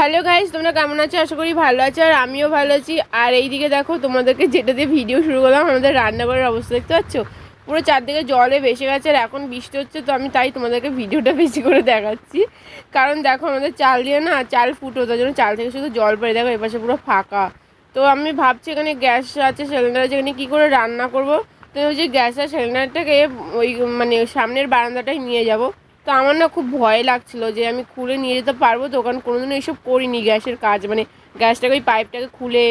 Hello guys তোমরা কেমন আছো? আশা করি ভালো আছো আর আমিও ভালো আছি। আর এইদিকে দেখো, তোমাদেরকে যেটা দিয়ে ভিডিও শুরু করলাম, আমাদের রান্নাঘরের অবস্থা দেখতে পাচ্ছ? পুরো চারদিকে জলে ভেসে গেছে আর এখন বৃষ্টি হচ্ছে, তো আমি তাই তোমাদেরকে ভিডিওটা বেশি করে দেখাচ্ছি। কারণ দেখো, আমাদের চাল দিয়ে না চাল ফুটো, তার জন্য চাল থেকে শুধু জল পড়ে, দেখো এপাশে পুরো ফাঁকা। তো আমি ভাবছি এখানে গ্যাস আছে সিলিন্ডার আছে, এখানে কী করে রান্না করব? তো ওই যে গ্যাস আর সিলিন্ডারটাকে ওই মানে সামনের বারান্দাটাই নিয়ে যাব। তো আমার না খুব ভয় লাগছিল যে আমি খুলে নিয়ে যেতে পারব তো কারণ কোনোদিনও এইসব করিনি গ্যাসের কাজ মানে গ্যাসটাকে ওই পাইপটাকে খুলে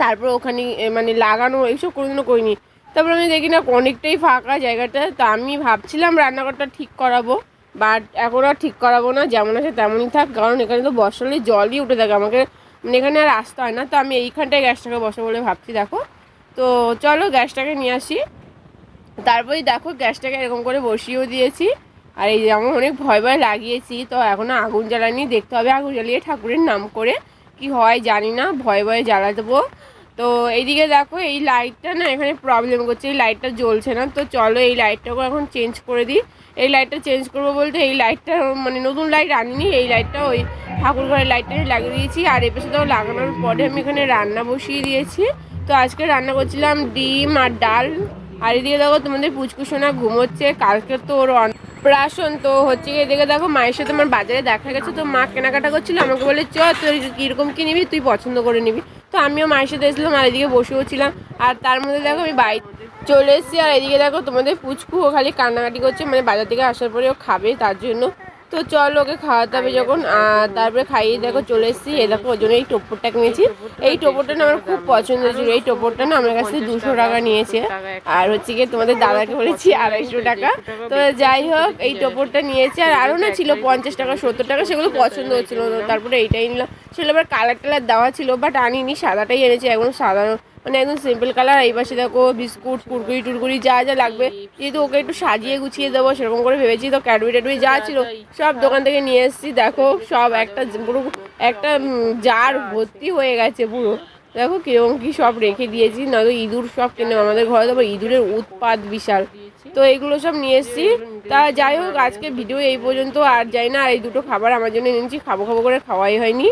তারপর ওখানে মানে লাগানো, এইসব কোনোদিনও করিনি। তারপর আমি দেখি না অনেকটাই ফাঁকা জায়গাটা, তা আমি ভাবছিলাম রান্নাঘরটা ঠিক করাবো, বাট এখন আর ঠিক করাবো না, যেমন আছে তেমনই থাক, কারণ এখানে তো বসালে জলই উঠে থাকে, আমাকে মানে এখানে আর আসতে হয় না, তো আমি এইখানটায় গ্যাসটাকে বসে বলে ভাবছি, দেখো। তো চলো গ্যাসটাকে নিয়ে আসি তারপরে দেখো গ্যাসটাকে এরকম করে বসিয়েও দিয়েছি। আর এই যে আমার অনেক ভয় ভয় লাগিয়েছি, তো এখনও আগুন জ্বালানি দেখতে হবে। আগুন জ্বালিয়ে ঠাকুরের নাম করে কি হয় জানি না, ভয়ে ভয়ে জ্বালা দেবো তো এইদিকে দেখো, এই লাইটটা না এখানে প্রবলেম করছে, এই লাইটটা জ্বলছে না। তো চলো এই লাইটটাকে এখন চেঞ্জ করে দিই। এই লাইটটা চেঞ্জ করব বলতে এই লাইটটা মানে নতুন লাইট আনিনি, এই লাইটটা ওই ঠাকুর ঘরের লাইটটা লাগিয়ে দিয়েছি। আর এ পাশে তো লাগানোর পরে আমি এখানে রান্না বসিয়ে দিয়েছি। তো আজকে রান্না করছিলাম ডিম আর ডাল। আর এদিকে দেখো তোমাদের পুচকুসোনা ঘুমোচ্ছে, কালকে তো ওর প্রাশন তো হচ্ছে গিয়ে এদিকে দেখো মায়ের সাথে আমার বাজারে দেখা গেছে, তো মা কেনাকাটা করছিল, আমাকে বলে, চ তুই কীরকম কী নিবি, তুই পছন্দ করে নিবি। তো আমিও মায়ের সাথে এসেছিলাম আর এদিকে বসেও ছিলাম। আর তার মধ্যে দেখো আমি বাইক চলে এসেছি, আর এদিকে দেখো তোমাদের পুচকু ও খালি কান্নাকাটি করছে মানে বাজার থেকে আসার পরে ও খাবে তার জন্য। তো চল ওকে খাওয়াতে হবে যখন। তারপরে খাইয়ে দেখো চলে এসেছি। এ দেখো ওই জন্য এই টোপরটা কিনেছি। এই টোপরটা না আমার খুব পছন্দ ছিল। এই টোপরটা না আমার কাছে দুশো টাকা নিয়েছে। আর হচ্ছে গিয়ে তোমাদের দাদাকে বলেছি আড়াইশো টাকা। তো যাই হোক, এই টোপরটা নিয়েছে। আর আরও না ছিল পঞ্চাশ টাকা, সত্তর টাকা, সেগুলো পছন্দ হচ্ছিল তারপরে এইটাই নিলাম। সেগুলো আবার কালার টালার দেওয়া ছিল বাট আনিনি, সাদাটাই এনেছি, একদম সাদা মানে একদম সিম্পল কালার এই পাশে দেখো বিস্কুট, কুরকুরি, টুরকুরি, যা যা লাগবে। যেহেতু ওকে একটু সাজিয়ে গুছিয়ে দেবো, সেরকম করে ভেবেছি, তো ক্যাডবি ট্যাডবেরি যা ছিল, সব দোকান থেকে নিয়ে এসেছি, দেখো সব একটা পুরো, একটা জার ভর্তি হয়ে গেছে পুরো। দেখো কীরকম কি সব রেখে দিয়েছি, না তো ইঁদুর সব কিনে আমাদের ঘরে তো ইঁদুরের উৎপাত বিশাল। তো এগুলো সব নিয়ে এসেছি। তা যাই হোক আজকে ভিডিও এই পর্যন্ত, আর যাই না এই দুটো খাবার আমার জন্য এনেছি, খাব খাব করে খাওয়াই হয়নি।